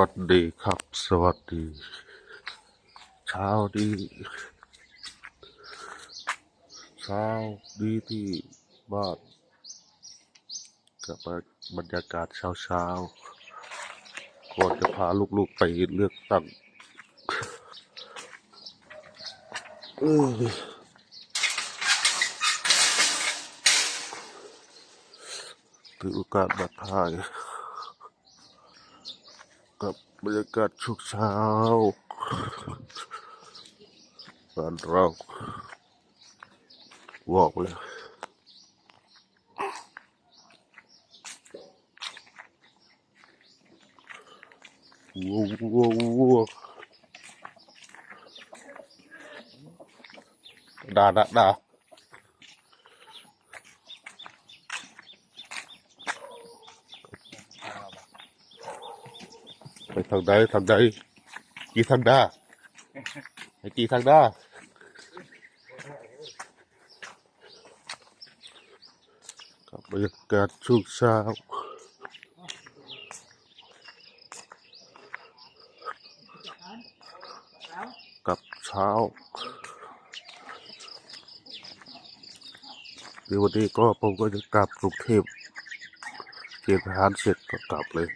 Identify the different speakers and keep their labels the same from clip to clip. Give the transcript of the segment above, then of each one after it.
Speaker 1: วัสดีครับ สวัสดี เช้าดีเช้าดีที่บ้านกับบรรยากาศเช้าเช้าก่อนจะพาลูกๆไปเลือกตั้งถือโอกาสมาถ่าย กับบรรยากาศช่วงเช้าบ้านเราบอกเลยวัววัววัวด่าด่าด่า ไปทางใดทางใดจีทางด้าไปจีทางด้ากับบรรยากาศช่วงเช้ากับเช้าเดี๋ยววันนี้ก็ผมก็จะกลับกรุงเทพเกณฑ์ทหารเสร็จก็กลับเลย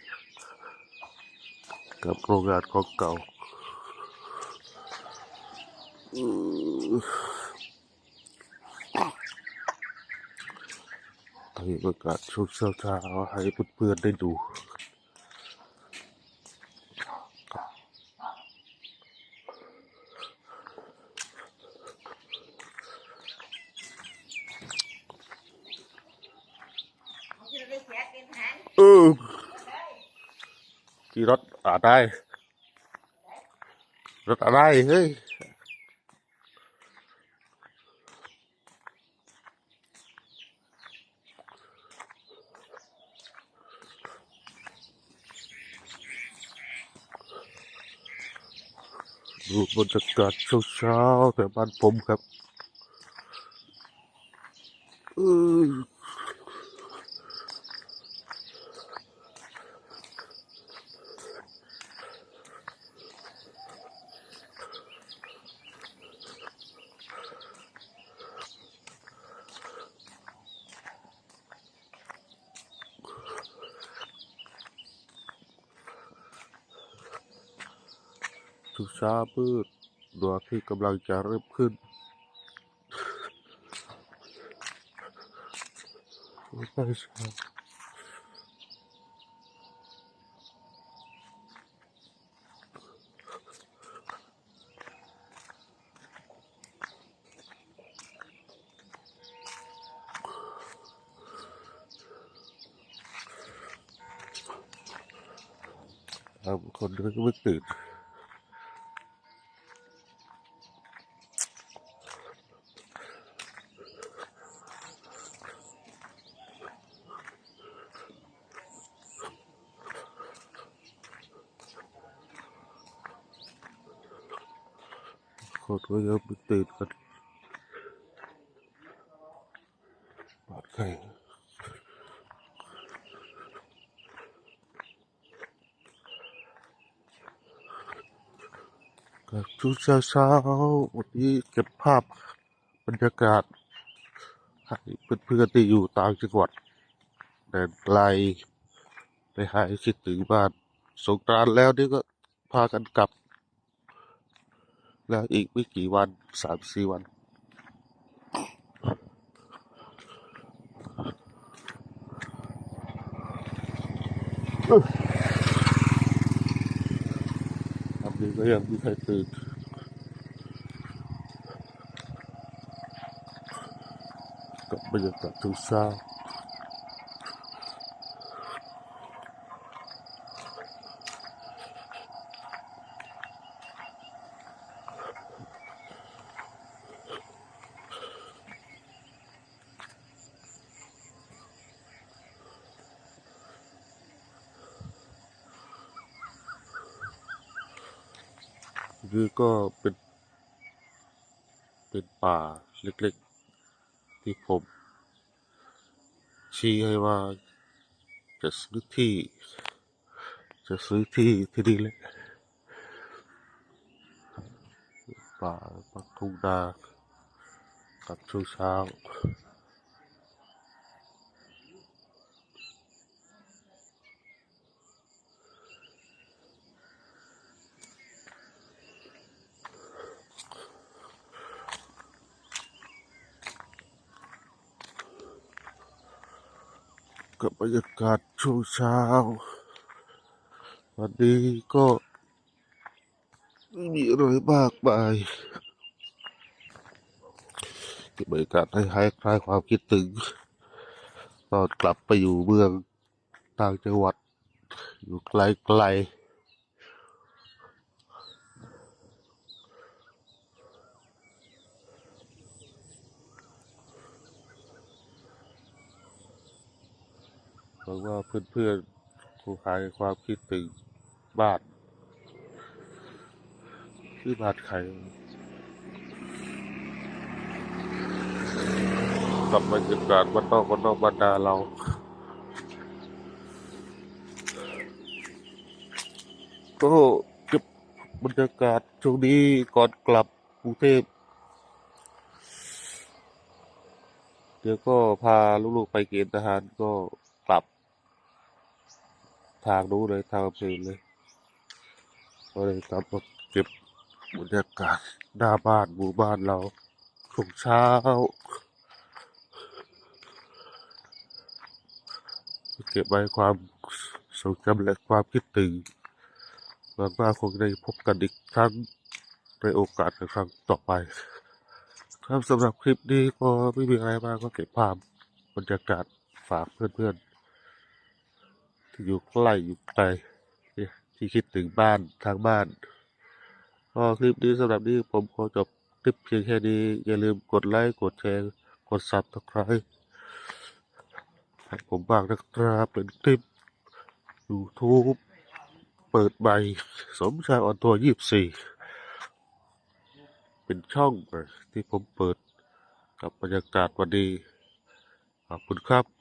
Speaker 1: กับโรงงานของเก่าตอือให้ประกาศช่วงเช้าๆให้เพื่อนๆได้ดูเออี่รถอะไรรถอะไรเฮ้ยดูบรรยากาศเช้าๆแต่บ้านผมครับ เออ ทุกเช้ามืดดวงอาที่กำลังจะเริ่มขึ้น ไม่ใช่เช้าบคนก็ไม่ตื่น คนก็ยังไม่ตื่นกันบาดไข้กับชุดเช้าเช้าๆวันนี้เก็บภาพบรรยากาศให้เพื่อนๆที่อยู่ต่างจังหวัดแดนไกลไปหายคิดถึงบ้าน สงกรานต์แล้วนี่ก็พากันกลับ แล้วอีกไม่กี่วันสามสี่วัน ทำนี้ก็ยังไม่ใครตื่นกับบรรยากาศทุกเช้า นี่ก็เป็น เป็นป่าเล็กๆ ที่ผม ชี้ให้ว่า จะซื้อที่ จะซื้อที่ที่นี่เลยป่าปักทุ่งนากับช่วงเช้า กับบรรยากาศช่วงเช้า วันนี้ก็ไม่มีอะไรมากมายเก็บบรรยากาศให้คลายความคิดถึง ตอนกลับไปอยู่เมืองต่างจังหวัดอยู่ไกลไกลๆ หวังว่าเพื่อนๆคงหายความคิดถึงบ้านชื่อบ้านใครกับบรรยากาศบ้านนอกบ้านนอกบ้านนาเราก็เก็บบรรยากาศช่วงนี้ก่อนกลับกรุงเทพเดี๋ยวก็พาลูกๆไปเกณฑ์ทหารก็ ทางนู้เลยทางอำเภอเลยก็เลยกลับมาเก็บบรรยากาศหน้าบ้านหมู่บ้านเราช่วงเช้าเก็บไว้ความทรงจำและความคิดถึงหวังว่าคงได้พบกันอีกครั้งในโอกาสในครั้งต่อไป ครับสำหรับคลิปนี้ก็ไม่มีอะไรมากก็เก็บภาพบรรยากาศฝากเพื่อนๆ อยู่ใกล้อยู่ไกลที่คิดถึงบ้านทางบ้านก็คลิปนี้สำหรับนี้ผมขอจบคลิปเพียงแค่นี้ อย่าลืมกดไลค์ กดแชร์ กดซับสไครต์ให้ผมบ้างนะครับเป็นคลิป YouTube เปิดใบสมชายออนตัวยี่สี่เป็นช่องที่ผมเปิดกับบรรยากาศวันนี้ขอบคุณครับ